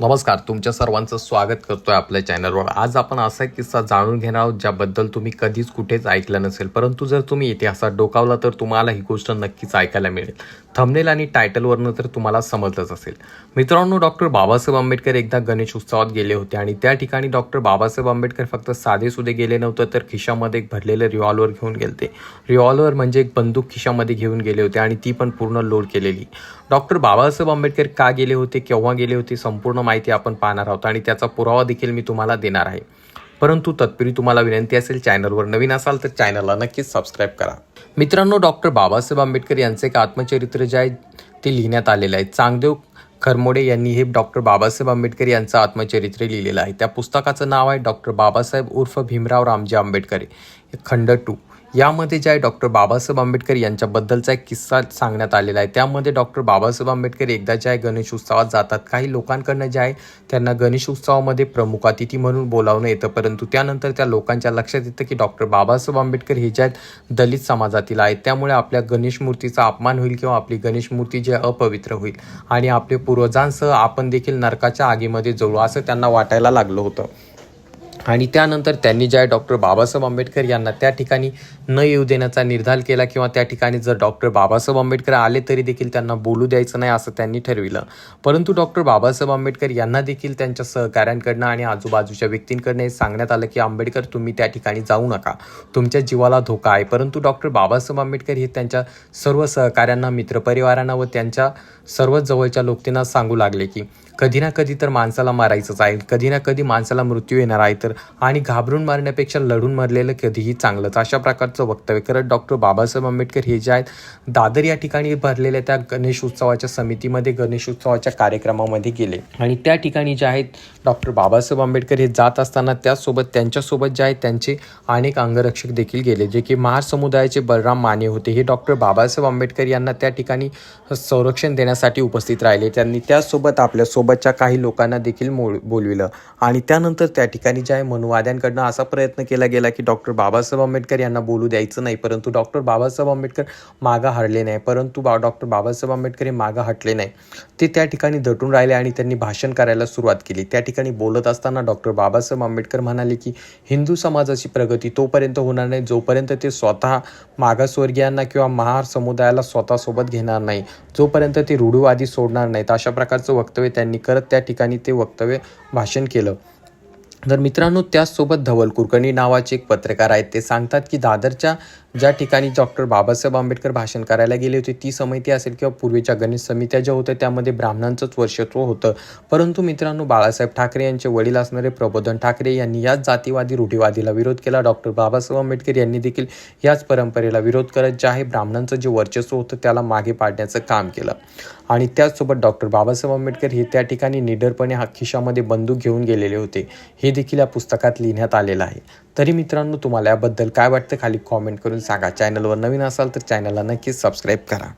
नमस्कार तुमच्या सर्वांचं स्वागत करतो आहे आपल्या चॅनलवर. आज आपण असा एक किस्सा जाणून घेणार आहोत ज्याबद्दल तुम्ही कधीच कुठेच ऐकलं नसेल. परंतु जर तुम्ही इतिहासात डोकावला तर तुम्हाला ही गोष्ट नक्कीच ऐकायला मिळेल. थंबनेल आणि टायटलवरनं तर तुम्हाला समजलंच असेल. मित्रांनो डॉक्टर बाबासाहेब आंबेडकर एकदा गणेश उत्सवात गेले होते आणि त्या ठिकाणी डॉक्टर बाबासाहेब आंबेडकर फक्त साधे सुधे गेले नव्हते तर खिशामध्ये एक भरलेलं रिव्हॉल्वर घेऊन गेलते. रिव्हॉल्वर म्हणजे एक बंदूक खिशामध्ये घेऊन गेले होते आणि ती पण पूर्ण लोड केलेली. डॉक्टर बाबासाहेब आंबेडकर का गेले होते केव्हा गेले होते संपूर्ण माहिती आपण पाहणार आहोत आणि त्याचा पुरावा देखील मी तुम्हाला देणार आहे. परंतु तत्पूर्वी तुम्हाला विनंती असेल चॅनलवर नवीन असाल तर चॅनलला नक्कीच सबस्क्राईब करा. मित्रांनो डॉक्टर बाबासाहेब आंबेडकर यांचे एक आत्मचरित्र जे आहे ते लिहिण्यात आलेलं आहे. चांगदेव खरमोडे यांनी हे डॉक्टर बाबासाहेब आंबेडकर यांचं आत्मचरित्र लिहिलेलं आहे. त्या पुस्तकाचं नाव आहे डॉक्टर बाबासाहेब उर्फ भीमराव रामजी आंबेडकर खंड टू यामध्ये जे आहे डॉक्टर बाबासाहेब आंबेडकर यांच्याबद्दलचा एक किस्सा सांगण्यात आलेला आहे. त्यामध्ये डॉक्टर बाबासाहेब आंबेडकर एकदा जे आहे गणेश उत्सवात जातात. काही लोकांकडनं जे आहे त्यांना गणेश उत्सवामध्ये प्रमुख अतिथी म्हणून बोलावणं येतं. परंतु त्यानंतर त्या लोकांच्या लक्षात येतं की डॉक्टर बाबासाहेब आंबेडकर हे जे आहेत दलित समाजातील आहेत. त्यामुळे आपल्या गणेश मूर्तीचा अपमान होईल किंवा आपली गणेश मूर्ती जी अपवित्र होईल. आणि आपले पूर्वजांसह आपण देखील नरकाच्या आगीमध्ये जळू असं त्यांना वाटायला लागलं होतं. आणि त्यानंतर त्यांनी ज्या डॉक्टर बाबासाहेब आंबेडकर यांना त्या ठिकाणी न येऊ देण्याचा निर्धार केला किंवा त्या ठिकाणी जर डॉक्टर बाबासाहेब आंबेडकर आले तरी देखील त्यांना बोलू द्यायचं नाही असं त्यांनी ठरविलं. परंतु डॉक्टर बाबासाहेब आंबेडकर यांना देखील त्यांच्या सहकाऱ्यांकडनं आणि आजूबाजूच्या व्यक्तींकडनं हे सांगण्यात आलं की आंबेडकर तुम्ही त्या ठिकाणी जाऊ नका. तुमच्या जीवाला धोका आहे. परंतु डॉक्टर बाबासाहेब आंबेडकर हे त्यांच्या सर्व सहकाऱ्यांना मित्रपरिवारांना व त्यांच्या सर्व जवळच्या लोकतींना सांगू लागले की कधी ना कधी तर माणसाला मारायचंच आहे. कधी ना कधी माणसाला मृत्यू येणार आहे. तर आणि घाबरून मारण्यापेक्षा लढून मरलेलं कधीही चांगलंच. अशा प्रकारचं वक्तव्य करत डॉक्टर बाबासाहेब आंबेडकर हे जे आहेत दादर या ठिकाणी भरलेल्या त्या गणेश उत्सवाच्या समितीमध्ये गणेश उत्सवाच्या कार्यक्रमामध्ये गेले. आणि त्या ठिकाणी जे आहेत डॉक्टर बाबासाहेब आंबेडकर हे जात असताना त्याचसोबत त्यांच्यासोबत जे आहेत त्यांचे अनेक अंगरक्षक देखील गेले जे की महार समुदायाचे बलराम माने होते. हे डॉक्टर बाबासाहेब आंबेडकर यांना त्या ठिकाणी संरक्षण देण्यासाठी उपस्थित राहिले. त्यांनी त्याचसोबत आपल्या सोबतच्या काही लोकांना देखील मोल बोलविलं. आणि त्यानंतर त्या ठिकाणी जे आहे मनुवाद्यांकडनं असा प्रयत्न केला गेला की डॉक्टर बाबासाहेब आंबेडकर यांना बोलू द्यायचं नाही. परंतु डॉक्टर बाबासाहेब आंबेडकर मागं हरले नाही. परंतु बा डॉक्टर बाबासाहेब आंबेडकर हे मागं हटले नाही. ते त्या ठिकाणी दटून राहिले आणि त्यांनी भाषण करायला सुरुवात केली. त्या ठिकाणी बोलत असताना डॉक्टर बाबासाहेब आंबेडकर म्हणाले की हिंदू समाजाची प्रगती तोपर्यंत होणार नाही. जोपर्यंत ते स्वतः मागासवर्गीयांना किंवा महार समुदायाला स्वतःसोबत घेणार नाही जोपर्यंत ते रूढवादी सोडणार नाहीत. अशा प्रकारचं वक्तव्य त्यांनी करत त्या ठिकाणी ते वक्तव्य भाषण केलं. तर मित्रांनो त्याचसोबत धवल कुलकर्णी नावाचे एक पत्रकार आहेत. ते सांगतात की दादरच्या ज्या ठिकाणी डॉक्टर बाबासाहेब आंबेडकर भाषण करायला गेले होते ती समिती असेल किंवा पूर्वीच्या गणेश समित्या ज्या होत्या त्यामध्ये ब्राह्मणांचंच वर्षत्व होतं. परंतु मित्रांनो बाळासाहेब ठाकरे यांचे वडील असणारे प्रबोधन ठाकरे यांनी याच जातीवादी रूढीवादीला विरोध केला. डॉक्टर बाबासाहेब आंबेडकर यांनी देखील याच परंपरेला विरोध करत जे आहे ब्राह्मणांचं जे वर्चस्व होतं त्याला मागे पाडण्याचं काम केलं. आणि त्याचसोबत डॉक्टर बाबासाहेब आंबेडकर हे त्या ठिकाणी निडरपणे हा खिशामध्ये बंदूक घेऊन गेलेले होते. हे देखील या पुस्तकात लिहिण्यात आलेलं आहे. तरी मित्रांनो तुम्हाला याबद्दल काय वाटतं? खाली कॉमेंट करून सांगा. चॅनलवर नवीन असाल तर चॅनलला नक्कीच सबस्क्राईब करा.